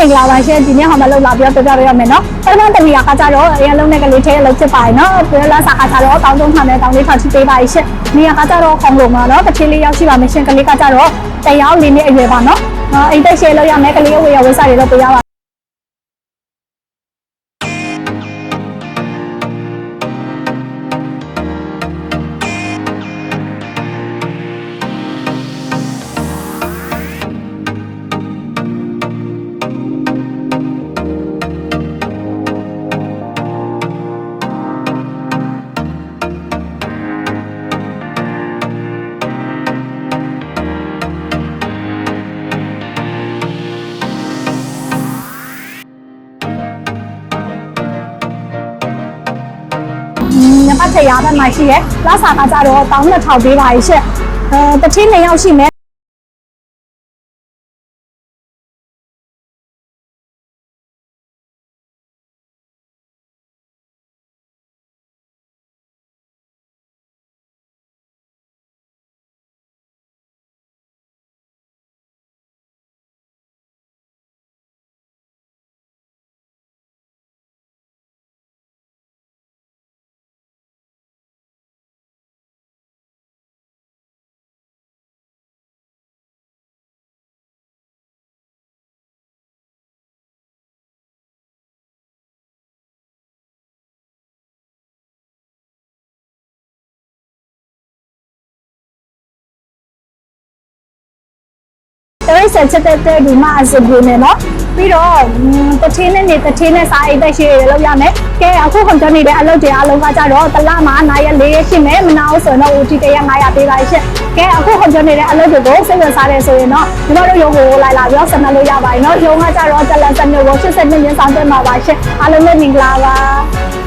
မင်္ဂလာပါရှင်ဒီနေ့ဟောမလောက်လာပြီးတော့ပြောပြရရမယ်နော်ပထမတမီယာကကြတော့အရင်လုံးနဲ့ကလေးထဲလောက်ဖြစ်ပါတယ်နော်ပြောလာစားကကြတော့တောင်းတုံးမှန်တယ်တောင်းလေးထောက်ချပေးပါရှင်နေရာကကြတော့ခေါင်းလုံးမှာနော်တစ်ချင်းလေးရောက်ရှိပါမယ်ရှင်ကလေးကကြတော့တရားလေးနဲ့အရွယ်ပါနော်အိမ်တက်ရှယ်လောက်ရမယ်ကလေးဝေရဝေးစားတွေလောက်ပေးရပါ ညပတ်ထရဘက်မှာရှိရဲလာစာကကြတော့တောင်းနှစ်ထောင်ပေးပါရှင့်အဲတချင်းနှစ်ယောက်ရှိမယ် ဆက်ချက်တဲ့ဒီမှာအစကူနေနော်ပြီးတော့တချင်းနဲ့နေတချင်းနဲ့စားအိတ်သက်ရှိရလောက်ရမယ်ကဲအခုခွန်ကြနေတဲ့အလုပ်တွေအလုံးကကြတော့တလမှာ9ရက်4ရက်ရှိမယ်မနာဘူးဆိုတော့ OT တရက်900ပေးပါရှင့်ကဲအခုခွန်ကြနေတဲ့အလုပ်တွေကိုစိတ်ဝင်စားတယ်ဆိုရင်တော့ဒီလိုရုံကိုလိုက်လာပြီးတော့ဆက်မလို့ရပါတယ်နော်ရုံကကြတော့တလစနစ်ကို80နှစ်ရင်းဆောင်တက်မှာပါရှင့်အားလုံးလည်းမင်္ဂလာပါ